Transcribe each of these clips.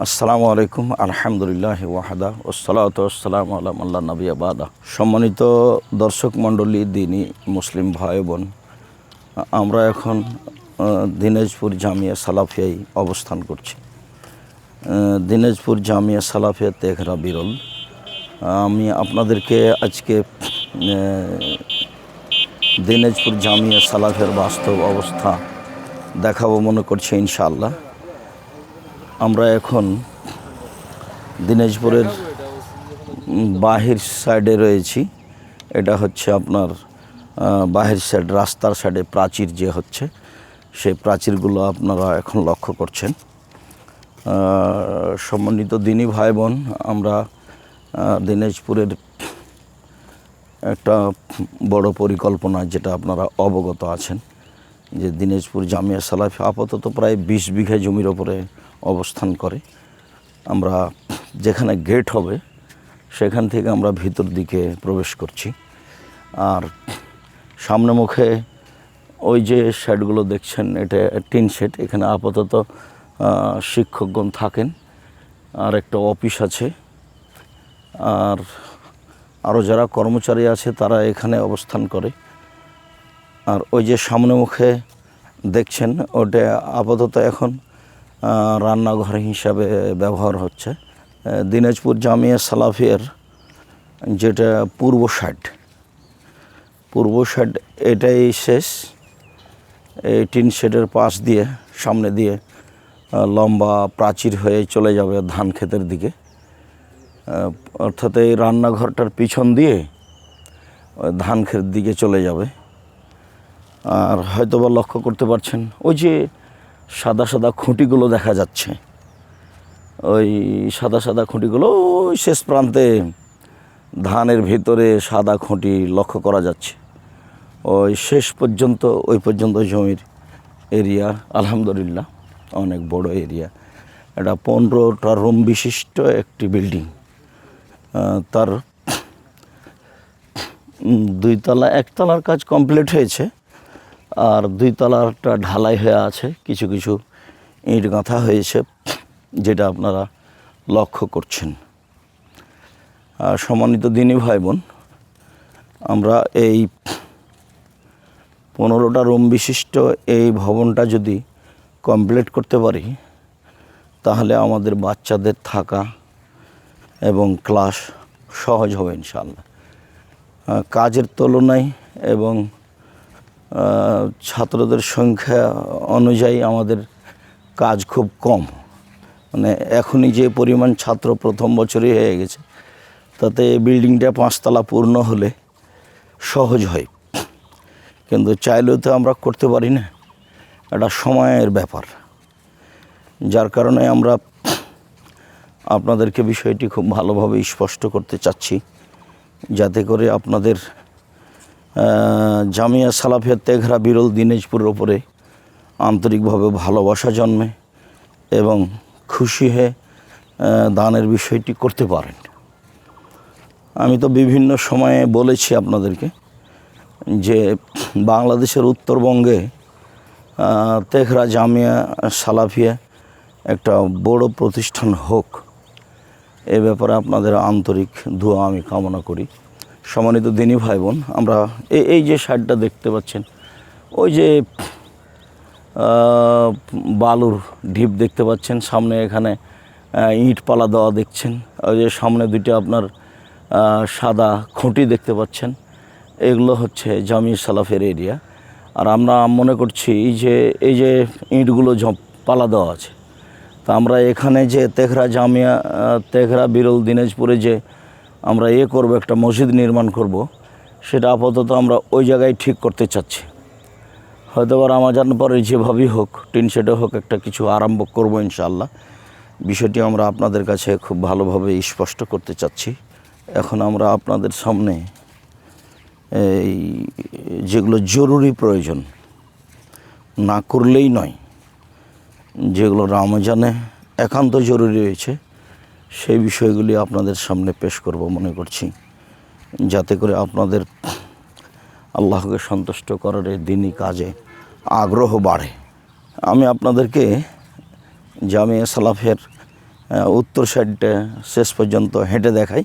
আসসালামু আলাইকুম, আলহামদুলিল্লাহ ওয়াহাদা ওসালাত ওসালাম আলাম আল্লাহ নবী আবাদা সম্মানিত দর্শক মণ্ডলী, দিনী মুসলিম ভাই বোন, আমরা এখন দিনাজপুর জামিয়া সালাফিয়াই অবস্থান করছি। দিনাজপুর জামিয়া সালাফিয়া তেঘরা বিরল। আমি আপনাদেরকে আজকে দিনাজপুর জামিয়া সালাফের বাস্তব অবস্থা দেখাবো মনে করছি ইনশাআল্লাহ। আমরা এখন দিনাজপুরের বাহির সাইডে রয়েছি। এটা হচ্ছে আপনার বাহির সাইড, রাস্তার সাইডে প্রাচীর যে হচ্ছে, সেই প্রাচীরগুলো আপনারা এখন লক্ষ্য করছেন। সম্মানিত দিনী ভাই বোন আমরা দিনাজপুরের একটা বড় পরিকল্পনা যেটা আপনারা অবগত আছেন, যে দিনাজপুর জামিয়া সালাফি আপাতত প্রায় বিশ বিঘা জমির ওপরে অবস্থান করে। আমরা যেখানে গেট হবে, সেখান থেকে আমরা ভিতর দিকে প্রবেশ করছি। আর সামনে মুখে ওই যে শেডগুলো দেখছেন, এটা টিন শেড এখানে আপাতত শিক্ষকগণ থাকেন। আর একটা অফিস আছে। আর আরও যারা কর্মচারী আছে, তারা এখানে অবস্থান করে। আর ওই যে সামনে মুখে দেখছেন, ওটা আপাতত এখন রান্নাঘর হিসাবে ব্যবহার হচ্ছে। দিনাজপুর জামিয়া সালাফিয়ার যেটা পূর্ব সাইড পূর্ব সাইড এটাই শেষ। এই টিন শেডের পাশ দিয়ে, সামনে দিয়ে লম্বা প্রাচীর হয়ে চলে যাবে ধান ক্ষেতের দিকে। অর্থাৎ এই রান্নাঘরটার পিছন দিয়ে ধান ক্ষেতের দিকে চলে যাবে। আর হয়তো বা লক্ষ্য করতে পারছেন, ওই যে সাদা সাদা খুঁটিগুলো দেখা যাচ্ছে। ওই সাদা সাদা খুঁটিগুলো ওই শেষ প্রান্তে ধানের ভিতরে সাদা খুঁটি লক্ষ্য করা যাচ্ছে। ওই শেষ পর্যন্ত, ওই পর্যন্ত জমির এরিয়া, আলহামদুলিল্লাহ, অনেক বড় এরিয়া। এটা পনেরোটা রুম বিশিষ্ট একটি বিল্ডিং। তার দুইতলা, একতলার কাজ কমপ্লিট হয়েছে। আর দুই তলাটা ঢালাই হয়ে আছে, কিছু কিছু ইট গাঁথা হয়েছে, যেটা আপনারা লক্ষ্য করছেন। আর সম্মানিত দিনী ভাই বোন আমরা এই পনেরোটা রুম বিশিষ্ট এই ভবনটা যদি কমপ্লিট করতে পারি, তাহলে আমাদের বাচ্চাদের থাকা এবং ক্লাস সহজ হবে ইনশাল্লাহ কাজের তুলনায় এবং ছাত্রদের সংখ্যা অনুযায়ী আমাদের কাজ খুব কম। মানে এখনই যে পরিমাণ ছাত্র প্রথম বছরই হয়ে গেছে, তাতে বিল্ডিংটা পাঁচতলা পূর্ণ হলে সহজ হয়। কিন্তু চাইলেও তো আমরা করতে পারি না, এটা সময়ের ব্যাপার। যার কারণে আমরা আপনাদেরকে বিষয়টি খুব ভালোভাবে স্পষ্ট করতে চাচ্ছি, যাতে করে আপনাদের জামিয়া সালাফিয়া তেঘরা বিরল দিনাজপুরের ওপরে আন্তরিকভাবে ভালোবাসা জন্মে এবং খুশি হয়ে দানের বিষয়টি করতে পারেন। আমি তো বিভিন্ন সময়ে বলেছি আপনাদেরকে যে বাংলাদেশের উত্তরবঙ্গে তেঘরা জামিয়া সালাফিয়া একটা বড় প্রতিষ্ঠান হোক, এ ব্যাপারে আপনাদের আন্তরিক দোয়া আমি কামনা করি। সম্মানিত দিনী ভাই বোন আমরা এই যে সাইডটা দেখতে পাচ্ছেন, ওই যে বালুর ঢিপ দেখতে পাচ্ছেন, সামনে এখানে ইট পালা দেওয়া দেখছেন, ওই যে সামনে দুইটা আপনার সাদা খুঁটি দেখতে পাচ্ছেন, এগুলো হচ্ছে জামি সালাফের এরিয়া আর আমরা মনে করছি যে, এই যে ইঁটগুলো পালা দেওয়া আছে। তা আমরা এখানে যে তেঘরা জামিয়া তেঘরা বিরল দিনাজপুরে যে আমরা এ করব, একটা মসজিদ নির্মাণ করব, সেটা আপাতত আমরা ওই জায়গায় ঠিক করতে চাচ্ছি। হয়তো বা রামাজান পরে যেভাবেই হোক, টিন শেডে হোক একটা কিছু আরম্ভ করব ইনশাল্লাহ বিষয়টি আমরা আপনাদের কাছে খুব ভালোভাবে স্পষ্ট করতে চাচ্ছি। এখন আমরা আপনাদের সামনে এই যেগুলো জরুরি প্রয়োজন, না করলেই নয়, যেগুলো রামজানে একান্ত জরুরি রয়েছে সেই বিষয়গুলি আপনাদের সামনে পেশ করব মনে করছি। যাতে করে আপনাদের আল্লাহকে সন্তুষ্ট করার এই দিনই কাজে আগ্রহ বাড়ে। আমি আপনাদেরকে জামিয়া সালাফের উত্তর সাইডটা শেষ পর্যন্ত হেঁটে দেখাই।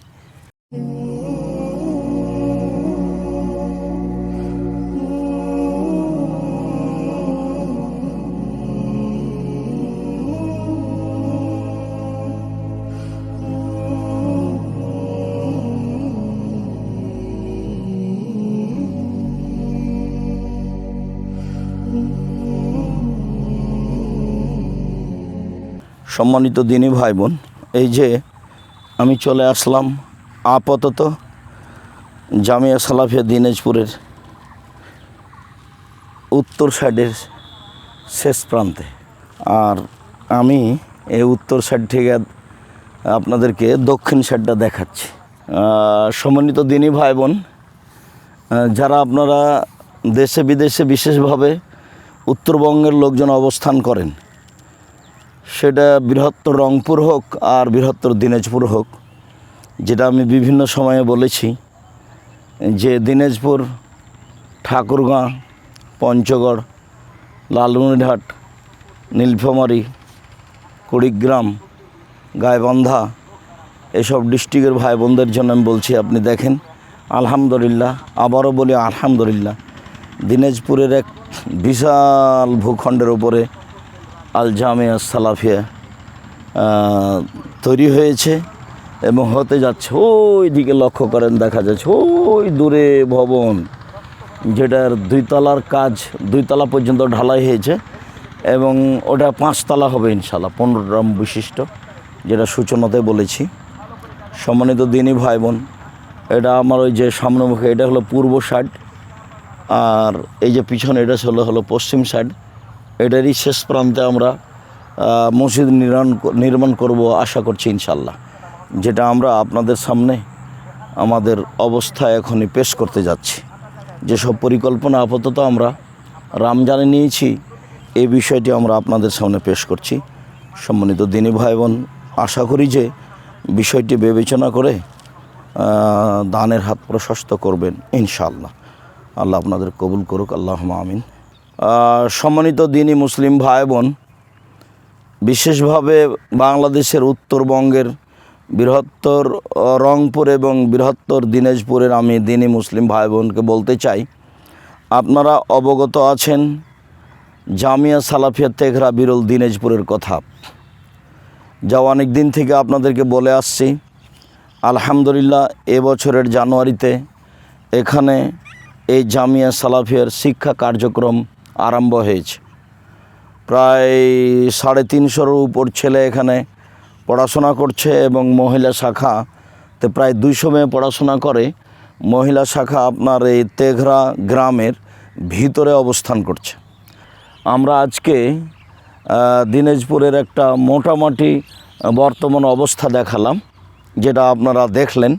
সম্মানিত দিনী ভাই বোন এই যে আমি চলে আসলাম আপাতত জামিয়া সালাফিয়া দিনাজপুরের উত্তর সাইডের শেষ প্রান্তে। আর আমি এই উত্তর সাইড থেকে আপনাদেরকে দক্ষিণ সাইডটা দেখাচ্ছি। সম্মানিত দিনী ভাই বোন যারা আপনারা দেশে বিদেশে বিশেষভাবে উত্তরবঙ্গের লোকজন অবস্থান করেন সেটা বৃহত্তর রংপুর হোক আর বৃহত্তর দিনাজপুর হোক, যেটা আমি বিভিন্ন সময়ে বলেছি, যে দিনাজপুর, ঠাকুরগাঁ, পঞ্চগড়, লালমনিরহাট, নীলফামারী, কুড়িগ্রাম, গাইবান্ধা, এসব ডিস্ট্রিক্টের ভাই বোনদের জন্য আমি বলছি, আপনি দেখেন, আলহামদুলিল্লাহ, আবারও বলি আলহামদুলিল্লাহ, দিনাজপুরের এক বিশাল ভূখণ্ডের উপরে আল জামিয়া সালাফিয়া তৈরি হয়েছে এবং হতে যাচ্ছে ওই দিকে লক্ষ্য করেন, দেখা যাচ্ছে ওই দূরে ভবন যেটার দুইতলার কাজ, দুইতলা পর্যন্ত ঢালাই হয়েছে এবং ওটা পাঁচতলা হবে ইনশাল্লাহ পনেরো গ্রাম বিশিষ্ট, যেটা সূচনাতে বলেছি। সম্মানিত দিনই ভাই বোন এটা আমার ওই যে সামনেমুখে এটা হলো পূর্ব সাইড, আর এই যে পিছনে, এটা হলো হলো পশ্চিম সাইড। এটারই শেষ প্রান্তে আমরা মসজিদ নির্মাণ নির্মাণ করব আশা করছি ইনশাল্লাহ যেটা আমরা আপনাদের সামনে আমাদের অবস্থা এখনই পেশ করতে যাচ্ছি। যেসব পরিকল্পনা আপাতত আমরা রামজানে নিয়েছি এই বিষয়টি আমরা আপনাদের সামনে পেশ করছি। সম্মানিত দিনী ভাই বোন আশা করি যে বিষয়টি বিবেচনা করে দানের হাত প্রশস্ত করবেন ইনশাআল্লাহ। আল্লাহ আপনাদের কবুল করুক আল্লাহ আমিন। সম্মানিত দিনী মুসলিম ভাই বোন বিশেষভাবে বাংলাদেশের উত্তরবঙ্গের বৃহত্তর রংপুর এবং বৃহত্তর দিনাজপুরের আমি দিনী মুসলিম ভাই বোনকে বলতে চাই, আপনারা অবগত আছেন জামিয়া সালাফিয়া তেঘরা বিরল দিনাজপুরের কথা। যা অনেক দিন থেকে আপনাদেরকে বলে আসছি, আলহামদুলিল্লাহ এবছরের জানুয়ারিতে এখানে এই জামিয়া সালাফিয়ার শিক্ষা কার্যক্রম আরম্ভ হয়েছে। প্রায় সাড়ে তিনশোর উপর ছেলে এখানে পড়াশোনা করছে এবং মহিলা শাখা শাখাতে প্রায় দুইশো মেয়ে পড়াশোনা করে। মহিলা শাখা আপনার এই তেঘরা গ্রামের ভিতরে অবস্থান করছে। আমরা আজকে দিনাজপুরের একটা মোটামুটি বর্তমান অবস্থা দেখালাম, যেটা আপনারা দেখলেন।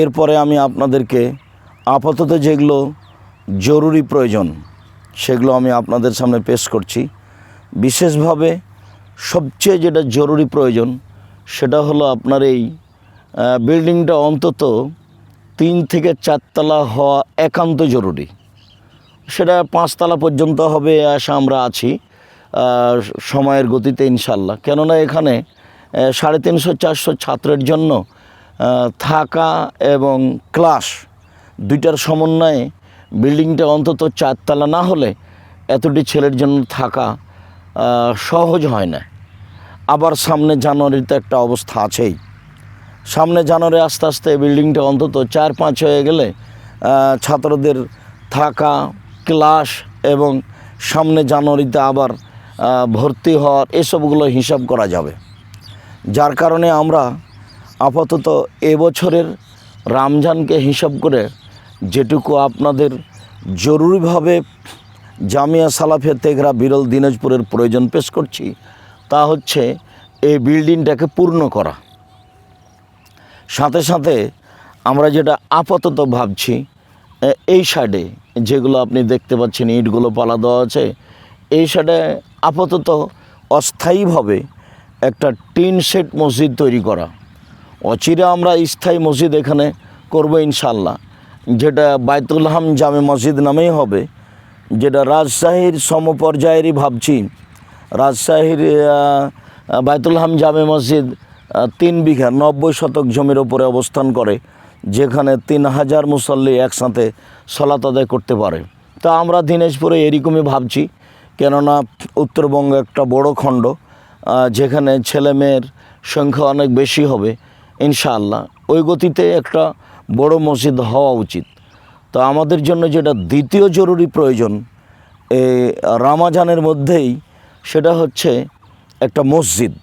এরপরে আমি আপনাদেরকে আপাতত যেগুলো জরুরি প্রয়োজন সেগুলো আমি আপনাদের সামনে পেশ করছি। বিশেষভাবে সবচেয়ে যেটা জরুরি প্রয়োজন, সেটা হলো আপনার এই বিল্ডিংটা অন্তত তিন থেকে চারতলা হওয়া একান্ত জরুরি। সেটা পাঁচতলা পর্যন্ত হবে আশা আমরা আছি সময়ের গতিতে ইনশাল্লাহ কেননা এখানে সাড়ে তিনশো, চারশো ছাত্রের জন্য থাকা এবং ক্লাস দুইটার সমন্বয়ে বিল্ডিংটা অন্তত চারতলা না হলে এতটি ছেলের জন্য থাকা সহজ হয় না। আবার সামনে জানুয়ারিতে একটা অবস্থা আছেই। সামনে জানুয়ারি আস্তে আস্তে বিল্ডিংটা অন্তত চার পাঁচ হয়ে গেলে ছাত্রদের থাকা, ক্লাস এবং সামনে জানুয়ারিতে আবার ভর্তি হওয়ার এসবগুলো হিসাব করা যাবে। যার কারণে আমরা আপাতত এবছরের রমজানকে হিসাব করে যেটুকু আপনাদের জরুরিভাবে জামিয়া সালাফিয়া তেঘরা বিরল দিনাজপুরের প্রয়োজন পেশ করছি, তা হচ্ছে এই বিল্ডিংটাকে পূর্ণ করা। সাথে সাথে আমরা যেটা আপাতত ভাবছি এই সাইডে যেগুলো আপনি দেখতে পাচ্ছেন, ইটগুলো পালা দেওয়া আছে, এই সাইডে আপাতত অস্থায়ীভাবে একটা টিন সেট মসজিদ তৈরি করা। অচিরে আমরা স্থায়ী মসজিদ এখানে করব ইনশাল্লাহ যেটা বাইতুল হাম জামে মসজিদ নামেই হবে, যেটা রাজশাহীর সমপর্যায়েরই ভাবছি। রাজশাহীর বায়তুল হাম জামে মসজিদ তিন বিঘা, নব্বই শতক জমির ওপরে অবস্থান করে, যেখানে তিন হাজার মুসল্লি একসাথে সলাত আদায় করতে পারে। তা আমরা দিনাজপুরে এরকমই ভাবছি, কেননা উত্তরবঙ্গ একটা বড় খণ্ড যেখানে ছেলে মেয়ের সংখ্যা অনেক বেশি হবে, ইনশাআল্লাহ। ওই গতিতে একটা বড় মসজিদ হওয়া উচিত। তো আমাদের জন্য যেটা দ্বিতীয় জরুরি প্রয়োজন এই রামাজানের মধ্যেই সেটা হচ্ছে একটা মসজিদ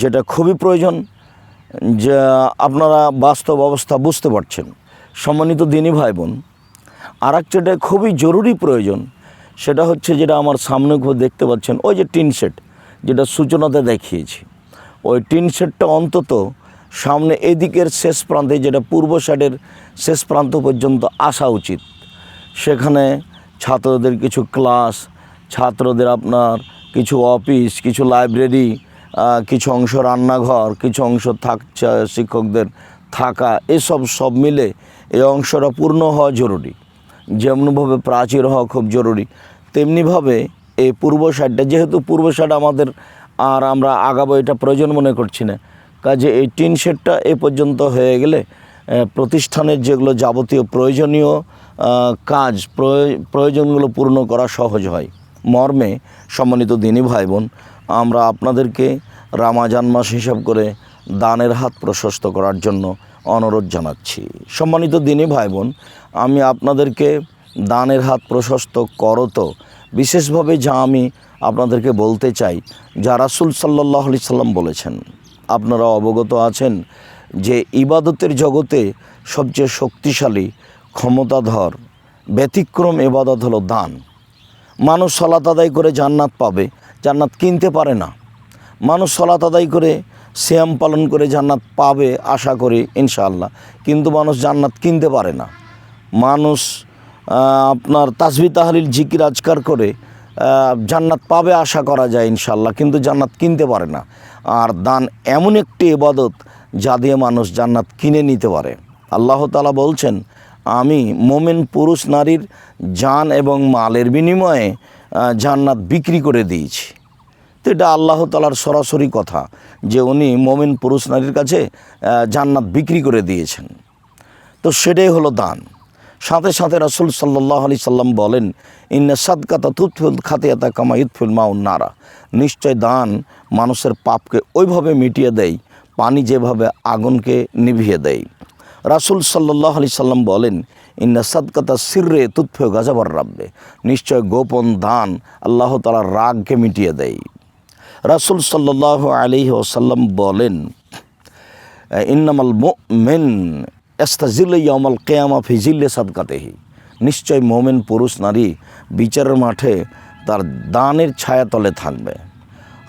যেটা খুবই প্রয়োজন, যে আপনারা বাস্তব অবস্থা বুঝতে পারছেন। সম্মানিত দিনী ভাই বোন আর একটা খুবই জরুরি প্রয়োজন, সেটা হচ্ছে যেটা আমার সামনে দেখতে পাচ্ছেন, ওই যে টিন সেট, যেটা সূচনাতে দেখিয়েছি। ওই টিন সেটটা অন্তত সামনে এদিকের শেষ প্রান্তে, যেটা পূর্ব সাইডের শেষ প্রান্ত পর্যন্ত আসা উচিত। সেখানে ছাত্রদের কিছু ক্লাস, ছাত্রদের আপনার কিছু অফিস, কিছু লাইব্রেরি কিছু অংশ রান্নাঘর, কিছু অংশ থাক শিক্ষকদের থাকা, এসব সব মিলে এই অংশটা পূর্ণ হওয়া জরুরি। যেমনভাবে প্রাচীর হওয়া খুব জরুরি, তেমনিভাবে এই পূর্ব সাইডটা, যেহেতু পূর্ব সাইড আমাদের আর আমরা আগাবো, এটা প্রয়োজন মনে করছি না। কাজে এই টিন শেডটা এ পর্যন্ত হয়ে গেলে প্রতিষ্ঠানের যেগুলো যাবতীয় প্রয়োজনীয় কাজ, প্রয়- প্রয়োজনগুলো পূর্ণ করা সহজ হয়। মর্মে সম্মানিত দিনী ভাই বোন আমরা আপনাদেরকে রামাজান মাস হিসাব করে দানের হাত প্রশস্ত করার জন্য অনুরোধ জানাচ্ছি। সম্মানিত দিনী ভাই বোন আমি আপনাদেরকে দানের হাত প্রশস্ত করো তো বিশেষভাবে যা আমি আপনাদেরকে বলতে চাই, যা রাসুল সাল্লাহ সাল্লাম বলেছেন। আপনারা অবগত আছেন যে ইবাদতের জগতে সবচেয়ে শক্তিশালী ক্ষমতাধর, ব্যতিক্রম এবাদত হলো দান। মানুষ সলাত আদায় করে জান্নাত পাবে, জান্নাত কিনতে পারে না। মানুষ সলাত আদায় করে শ্যাম পালন করে জান্নাত পাবে আশা করি, ইনশাআল্লাহ। কিন্তু মানুষ জান্নাত কিনতে পারে না। মানুষ আপনার তাসবি তাহলিল জিকির, আজকার করে জান্নাত পাবে আশা করা যায় ইনশাল্লাহ কিন্তু জান্নাত কিনতে পারে না। আর দান এমন একটি ইবাদত যা দিয়ে মানুষ জান্নাত কিনে নিতে পারে। আল্লাহ তালা বলছেন, আমি মোমেন পুরুষ নারীর জান এবং মালের বিনিময়ে জান্নাত বিক্রি করে দিয়েছি। তো এটা আল্লাহ তালার সরাসরি কথা যে উনি মোমেন পুরুষ নারীর কাছে জান্নাত বিক্রি করে দিয়েছেন। তো সেটাই হলো দান। সাথে সাথে রাসুল সাল্লাহ আলি সাল্লাম বলেন, ইন্না সাদকাতা তুৎফুল খাতিয়াতা কামা ইতফুল মাউন নারা। নিশ্চয় দান মানুষের পাপকে ওইভাবে মিটিয়ে দেয়, পানি যেভাবে আগুনকে নিভিয়ে দেয়। রাসুল সাল্লাহ আলি সাল্লাম বলেন, ইন্না সাদকাতা সিররে তুৎফে গাজাবার রাব্বে। নিশ্চয় গোপন দান আল্লাহ তালার রাগকে মিটিয়ে দেয়। রাসুল সাল্লাহ আলি ওসাল্লাম বলেন, ইন্নামাল মেন এস্তাজিল্লে ইয়ামাল কেয়ামা ফিজিল্লে সাদকাতেহি। নিশ্চয় মোমেন পুরুষ, নারী বিচারের মাঠে তার দানের ছায়াতলে থাকবে।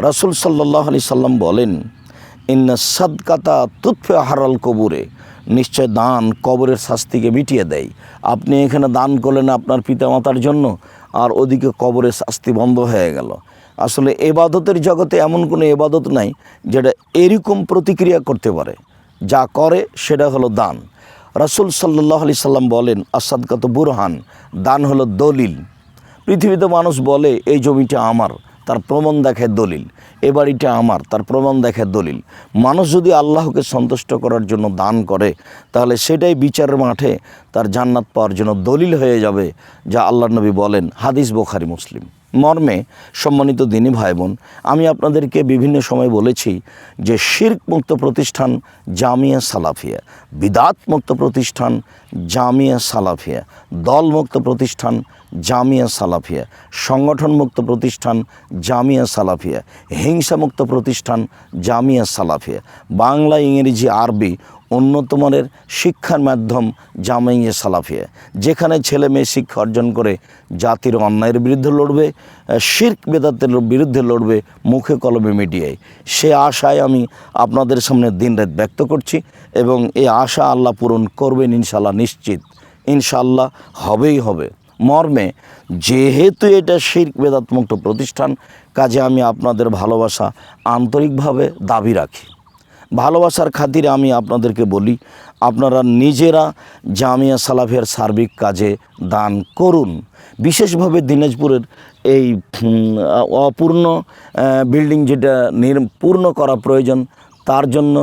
রাসুল সাল্লাহ আলি সাল্লাম বলেন, ইন্না সাদকাতা তুৎফে হারাল কবুরে। নিশ্চয় দান কবরের শাস্তিকে মিটিয়ে দেয়। আপনি এখানে দান করলেন আপনার পিতামাতার জন্য, আর ওদিকে কবরের শাস্তি বন্ধ হয়ে গেল। আসলে এবাদতের জগতে এমন কোনো এবাদত নাই, যেটা এরকম প্রতিক্রিয়া করতে পারে। যা করে সেটা হলো দান। রাসুল সাল্লাহ আলি সাল্লাম বলেন আসাদকাত বুরহান, দান হলো দলিল। পৃথিবীতে মানুষ বলে, এই জমিটা আমার, তার প্রমাণ দেখায় দলিল। এ বাড়িটা আমার, তার প্রমাণ দেখায় দলিল। মানুষ যদি আল্লাহকে সন্তুষ্ট করার জন্য দান করে, তাহলে সেটাই বিচারের মাঠে তার জান্নাত পাওয়ার জন্য দলিল হয়ে যাবে, যা আল্লাহ নবী বলেন, হাদিস বোখারি, মুসলিম। মর্মে সম্মানিত দিনী ভাই বোন আমি আপনাদেরকে বিভিন্ন সময় বলেছি যে শির্ক মুক্ত প্রতিষ্ঠান জামিয়া সালাফিয়া বিদাত মুক্ত প্রতিষ্ঠান জামিয়া সালাফিয়া, দলমুক্ত প্রতিষ্ঠান জামিয়া সালাফিয়া সংগঠন মুক্ত প্রতিষ্ঠান জামিয়া সালাফিয়া, হিংসামুক্ত প্রতিষ্ঠান জামিয়া সালাফিয়া, বাংলা, ইংরেজি, আরবি উন্নত মানের শিক্ষার মাধ্যম জামাইয়ে সালাফিয়া। যেখানে ছেলে মেয়ে শিক্ষা অর্জন করে, জাতির অন্যায়ের বিরুদ্ধে লড়বে শির্ক বেদাতের বিরুদ্ধে লড়বে, মুখে কলমে মিডিয়ায় সে আশায় আমি আপনাদের সামনে দিনরাত ব্যক্ত করছি এবং এই আশা আল্লাহ পূরণ করবেন ইনশাল্লাহ নিশ্চিত। ইনশাল্লাহ হবেই হবে। মর্মে, যেহেতু এটা শির্ক বেদাত্মুক্ত প্রতিষ্ঠান, কাজে আমি আপনাদের ভালোবাসা আন্তরিকভাবে দাবি রাখি। ভালোবাসার খাতিরে আমি আপনাদেরকে বলি, আপনারা নিজেরা জামিয়া সালাফিয়ার সার্বিক কাজে দান করুন। বিশেষভাবে দিনাজপুরের এই অপূর্ণ বিল্ডিং যেটা পূর্ণ করা প্রয়োজন, তার জন্য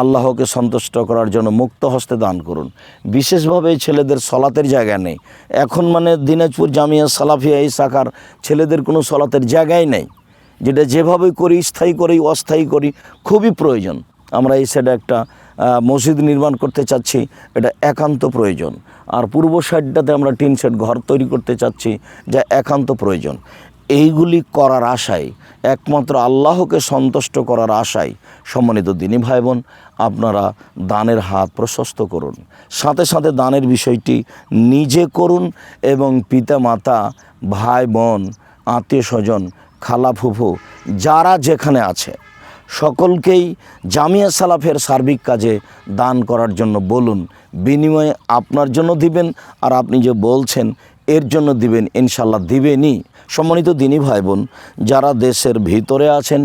আল্লাহকে সন্তুষ্ট করার জন্য মুক্ত হস্তে দান করুন। বিশেষভাবে ছেলেদের সলাতের জায়গা নেই। এখন মানে দিনাজপুর জামিয়া সালাফিয়া এই শাখার ছেলেদের কোনো সলাতের জায়গাই নেই। যেটা যেভাবে করি, স্থায়ী করি, অস্থায়ী করি, খুবই প্রয়োজন। আমরা এই সাইডে একটা মসজিদ নির্মাণ করতে চাচ্ছি, এটা একান্ত প্রয়োজন। আর পূর্ব সাইডটাতে আমরা টিন শেড ঘর তৈরি করতে চাচ্ছি, যা একান্ত প্রয়োজন। এইগুলি করার আশায়, একমাত্র আল্লাহকে সন্তুষ্ট করার আশায় সম্মানিত দিনী ভাই বোন আপনারা দানের হাত প্রশস্ত করুন। সাথে সাথে দানের বিষয়টি নিজে করুন এবং পিতা মাতা ভাই বোন, আত্মীয় স্বজন খালা ফুফু যারা যেখানে আছে সকলকেই জামিয়া সালাফের সার্বিক কাজে দান করার জন্য বলুন, বিনিময়ে আপনার জন্য দিবেন, আর আপনি যে বলছেন, এর জন্য দিবেন ইনশাল্লাহ দিবেনই। সম্মানিত দিনী ভাই বোন যারা দেশের ভিতরে আছেন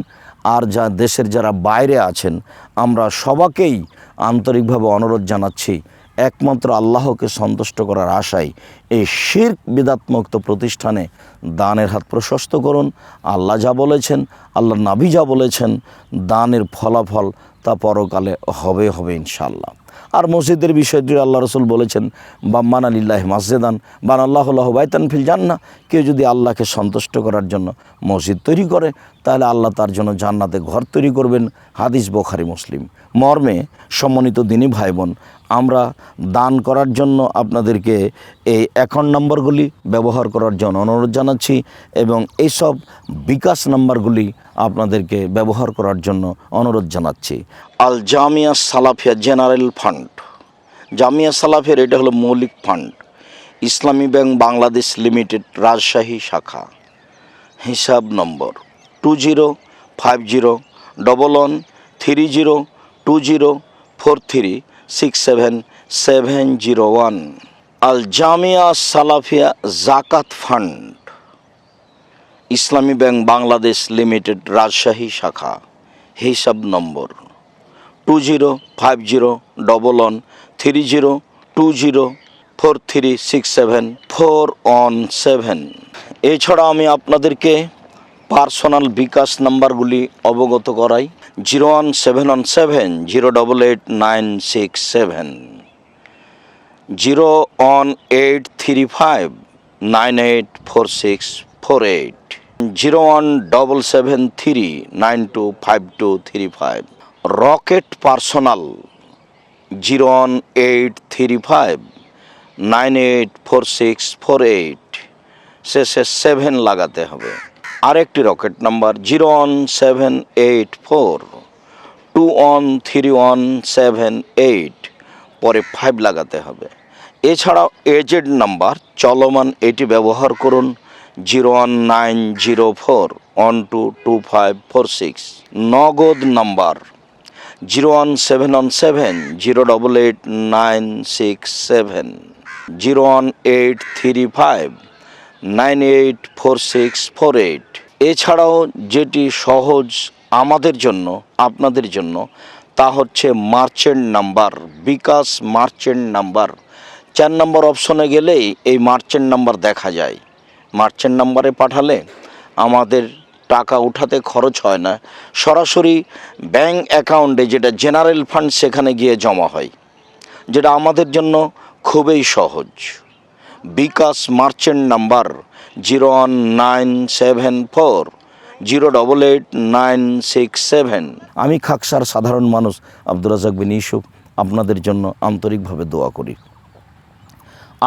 আর যা দেশের যারা বাইরে আছেন, আমরা সবাকেই আন্তরিকভাবে অনুরোধ জানাচ্ছি একমাত্র আল্লাহকে সন্তুষ্ট করার আশায় এই শির্ক বিদাতমুক্ত প্রতিষ্ঠানে দানের হাত প্রশস্ত করুন। আল্লাহ যা বলেছেন আল্লাহ নাবি যা বলেছেন, দানের ফলাফল তা পরকালে হবে হবে ইনশাল্লাহ আর মসজিদের বিষয়টি আল্লাহ রসুল বলেছেন বাম্মান আলিল্লাহ মাসজেদান, বান আল্লাহ বাইতান ফিল জান্না কেউ যদি আল্লাহকে সন্তুষ্ট করার জন্য মসজিদ তৈরি করে, তাহলে আল্লাহ তার জন্য জান্নাতে ঘর তৈরি করবেন, হাদিস বোখারি, মুসলিম। মর্মে সম্মানিত দিনী ভাই বোন আমরা দান করার জন্য আপনাদেরকে এই অ্যাকাউন্ট নম্বরগুলি ব্যবহার করার জন্য অনুরোধ জানাচ্ছি এবং এইসব বিকাশ নাম্বারগুলি আপনাদেরকে ব্যবহার করার জন্য অনুরোধ জানাচ্ছি। Al Jamia Salafia general fund. Jamia সালাফের এটা হলো মৌলিক fund. Islami bank Bangladesh limited Rajshahi শাখা। হিসাব নম্বর two zero five zero double one three zero two zero four three six seven seven zero one. Al Jamia Salafia জাকাত fund. Islami bank Bangladesh limited Rajshahi শাখা। হিসাব নম্বর two zero, five zero double one three zero two zero four three six seven four one seven এছাড়া আমি আপনাদেরকে personal bKash নাম্বারগুলি অবগত করাই zero one seven one seven zero double eight nine six seven zero one eight three five nine eight four six four eight zero one double seven three nine two five two three five Rocket personal zero one eight three five nine eight four six four eight শেষে seven লাগাতে হবে। আরেকটি Rocket number zero one seven eight four two one three one seven eight পরে five লাগাতে হবে। এছাড়াও AZ number চলমান এটি ব্যবহার করুন zero one nine zero four one two two five four six. Nagad number zero one seven one seven, zero double eight nine six seven, zero one eight three five, nine eight four six four eight. এছাড়াও যেটি সহজ আমাদের জন্য, আপনাদের জন্য, তা হচ্ছে merchant number, bKash merchant number. চার নম্বর অপশনে গেলেই এই মার্চেন্ট নাম্বার দেখা যায়। মার্চেন্ট নাম্বারে পাঠালে আমাদের টাকা উঠাতে খরচ হয় না। সরাসরি ব্যাংক অ্যাকাউন্টে যেটা জেনারেল ফান্ড সেখানে গিয়ে জমা হয়। যেটা আমাদের জন্য খুবই সহজ। BKash merchant number zero one nine seven four, zero double eight nine six seven. আমি খাকসার সাধারণ মানুষ আব্দুল রাজাক বিন ইউসুফ আপনাদের জন্য আন্তরিকভাবে দোয়া করি।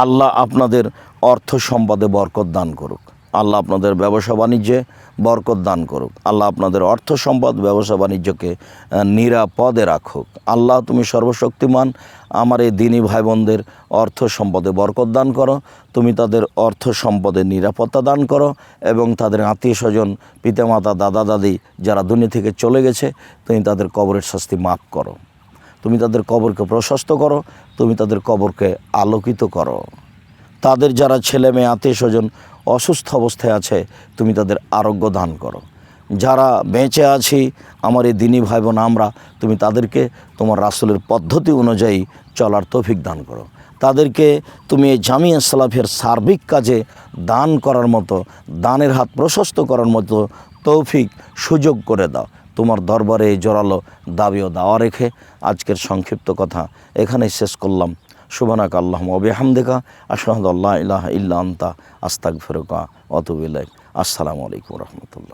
আল্লাহ আপনাদের অর্থ সম্পদে বরকত দান করুক। আল্লাহ আপনাদের ব্যবসা বাণিজ্যে বরকত দান করুক। আল্লাহ আপনাদের অর্থ সম্পদ, ব্যবসা বাণিজ্যকে নিরাপদে রাখুক। আল্লাহ তুমি সর্বশক্তিমান। আমার এই দিনী ভাই বোনদের অর্থ সম্পদে বরকত দান করো। তুমি তাদের অর্থ সম্পদে নিরাপত্তা দান করো এবং তাদের আত্মীয় স্বজন, পিতামাতা, দাদা, দাদি যারা দুনিয়া থেকে চলে গেছে, তুমি তাদের কবরের শাস্তি মাফ করো। তুমি তাদের কবরকে প্রশস্ত করো। তুমি তাদের কবরকে আলোকিত করো। তাদের যারা ছেলে মেয়ে, আত্মীয় স্বজন অসুস্থ অবস্থায় আছে, তুমি তাদের আরোগ্য দান করো। যারা বেঁচে আছি, আমার এই দিনী ভাই বোন আমরা, তুমি তাদেরকে তোমার রাসুলের পদ্ধতি অনুযায়ী চলার তৌফিক দান করো। তাদেরকে তুমি এই জামিয়া সালাফের সার্বিক কাজে দান করার মতো, দানের হাত প্রশস্ত করার মতো তৌফিক সুযোগ করে দাও। তোমার দরবারে জোরালো দাবি ও দাওয়া রেখে আজকের সংক্ষিপ্ত কথা এখানেই শেষ করলাম। সুবানাক আল্লাহ হামদেকা আশাহদ আল্লাহ ইল্লা আন্তা আস্তাক ফেরকা অতুবিল্লাহ আসসালামু আলাইকুম রহমতুল্লাহ।